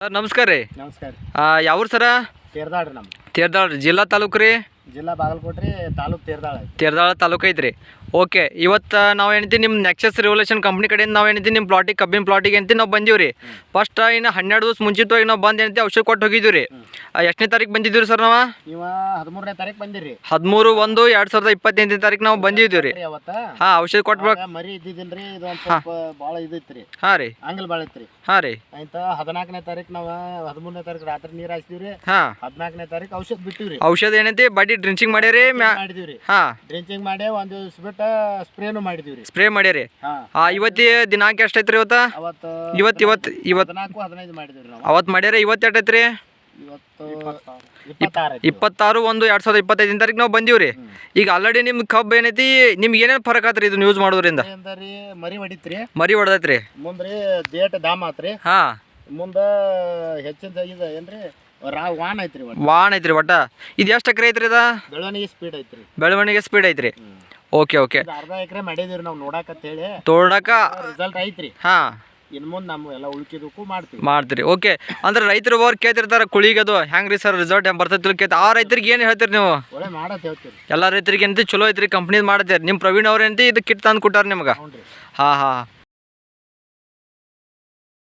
Sir ನಮಸ್ಕಾರ ರೀ. ನಮಸ್ಕಾರ ಯಾವ್ರು ಸರ? ತೇರ್ದಾಡ್ರಿ ನಮ್ಮ ತೇರ್ದಾಳ್ ಜಿಲ್ಲಾ ತಾಲೂಕು ರೀ? ಜಿಲ್ಲಾ ಬಾಗಲಕೋಟೆ ರೀ ತಾಲೂಕ್ ತೇರ್ದಾಳ ತೇರ್ದಾಳ ತಾಲೂಕು ಐತ್ರಿ. ಓಕೆ ಇವತ್ತು ನಾವು ಏನೈತಿ ನಿಮ್ಮ ನೆಕ್ಸಸ್ ರಿವಲ್ಯೂಷನ್ ಕಂಪ್ನಿ ಕಡೆಯಿಂದ ನಾವು ಏನಿದ್ದೀವಿ ನಿಮ್ಮ ಪ್ಲಾಟಿಗೆ ಕಬ್ಬಿನ ಪ್ಲಾಟಿಗೆ ಅಂತ ನಾವು ಬಂದೀವಿ ರೀ ಫಸ್ಟ್ ಇನ್ನು ಹನ್ನೆರಡು ದಿವಸ ಮುಂಚಿತವಾಗಿ ನಾವು ಬಂದು ಏನೈತಿ ಔಷಧ ಕೊಟ್ಟು ಹೋಗಿದ್ವಿ ರೀ ಎಷ್ಟನೇ ತಾರೀಕು ಬಂದಿದ್ದೀವಿ ಸರ್ ನಾವು? ಇವ ಹದಿಮೂರನೇ ತಾರೀಕು ಬಂದಿರಿ. ಹದಿಮೂರು ಒಂದು ಎರಡು ಸಾವಿರದ ಇಪ್ಪತ್ತೆಂಟನೇ ತಾರೀಕು ನಾವು ಬಂದಿದ್ದೀವಿ ರೀ ಹಾಂ ಔಷಧ ಕೊಟ್ಟು ಮರಿ ಮರಿ ರೀ ಇದು ಭಾಳ ಸ್ವಲ್ಪ ಭಾಳ ಇದಿತ್ರಿ. ಹಾಂ ರೀ. ಆಂಗಲ್ ಭಾಳ ಇತ್ರಿ. ಹಾಂ ರೀ. ಆಯ್ತ ಹದಿನಾಲ್ಕನೇ ತಾರೀಕು ನಾವು ಹದಿಮೂರನೇ ತಾರೀಕು ರಾತ್ರಿ ನೀರ್ ರೀ ಹಾಂ. ಹದಿನಾಲ್ಕನೇ ತಾರೀಕು ಔಷಧ ಬಿಟ್ಟಿವ್ರಿ. ಔಷಧ ಏನೈತಿ ಬಡ್ಡಿ ಡ್ರಿಂಚಿಂಗ್ ಮಾಡ್ಯಾರಿ ಹಾ ಮಾಡಿದೀವ್ರಿ. ಹಾಂ. ಡ್ರಿಂಚಿಂಗ್ ಮಾಡಿ ಒಂದು ದಿವಸ ಬಿಟ್ಟ ಸ್ಪ್ರೇನು ಮಾಡಿದಿವ್ರಿ. ಸ್ಪ್ರೇ ಮಾಡ್ಯಾರಿ ಹಾ. ಹಾಂ ಇವತ್ತಿ ದಿನಾಂಕ ಎಷ್ಟೈತ್ರಿ ಇವತ್ತು? ಅವತ್ತ ಇವತ್ತು ಇವತ್ತು ಇವತ್ತು. ಹದಿನಾಲ್ಕು ಹದಿನೈದು ಮಾಡಿದೀವ್ರಿ ನಾವು. ಅವತ್ತು ಮಾಡ್ಯಾರ ಇವತ್ತು ಎಷ್ಟೈತ್ರಿ? ಇವತ್ತು ಇಪ್ಪತ್ತಾರು. ಒಂದು ಎರಡು ಸಾವಿರದ ಇಪ್ಪತ್ತೈದನೇ ತಾರೀಕು ನಾವು ಬಂದೀವಿ ರೀ ಈಗ ಆಲ್ರೆಡಿ ನಿಮ್ಮ ಕಬ್ಬು ಏನೈತಿ ನಿಮ್ಗೆ ಏನೇನು ಫರಕ್ ಆತ್ರಿ ಇದನ್ನ ಯೂಸ್ ಮಾಡೋದ್ರಿಂದ? ರೀ ಮರಿ ಹೊಡಿತ್ರಿ. ಮರಿ ಹೊಡೆದೈತ್ರಿ. ಮುಂದ್ರಿ ಡೇಟ್ ದಾಮ್ ಆತ್ರಿ. ಹಾಂ. ಮುಂದ ಹೆಚ್ಚಿನ ಇದು ಏನ್ರಿ? ರಾ ವಾನ್ ಐತ್ರಿ ವಾನ್ ಐತ್ರಿ ಒಟ್ಟ? ಇದು ಎಷ್ಟು ಎಕರೆ ಐತ್ರಿ ಇದ? ಬೆಳವಣಿಗೆ ಸ್ಪೀಡ್ ಐತ್ರಿ. ಬೆಳವಣಿಗೆ ಸ್ಪೀಡ್ ಐತ್ರಿ. Okay okay. ಅರ್ಧ ಎಕರೆ ಮಾಡಿದೀವಿ ನಾವು ನೋಡಾಕಂತ ಹೇಳಿ ತೋಡಕ ರಿಸಲ್ಟ್ ಐತ್ರಿ. ಹಾ. ಇನ್ನು ಮುಂದೆ ನಮ್ಮ ಎಲ್ಲ ಉಳ್ಕಿದಕ್ಕೂ ಮಾಡ್ತೀವಿ. ಮಾಡ್ತೀರಿ. ಓಕೆ. ಅಂದ್ರೆ ರೈತರು ಅವ್ರು ಕೇಳ್ತಿರ್ತಾರೆ ಕುಳಿಗದು ಹೆಂಗ್ರಿ ಸರ್ ರಿಸಲ್ಟ್ ಹೆಂಗೆ ಬರ್ತೈತಿ ಕೇಳ್ತಾರೆ ಆ ರೈತರಿಗೆ ಏನು ಹೇಳ್ತೀರಿ ನೀವು? ಒಳ್ಳೆ ಮಾಡತ್ ಹೇಳ್ತೀರಿ. ಎಲ್ಲ ರೈತರಿಗೆ ಏನಂತ ಚಲೋ ಐತ್ರಿ ಕಂಪ್ನಿ ಮಾಡತ್ತೀರಿ ನಿಮ್ಮ ಪ್ರವೀಣ್ ಅವ್ರು ಏನಂತ ಇದು ಕಿಟ್ ತಂದು ಕೊಟ್ಟಾರ ನಿಮ್ಗೆ? ಹಾಂ ಹಾಂ.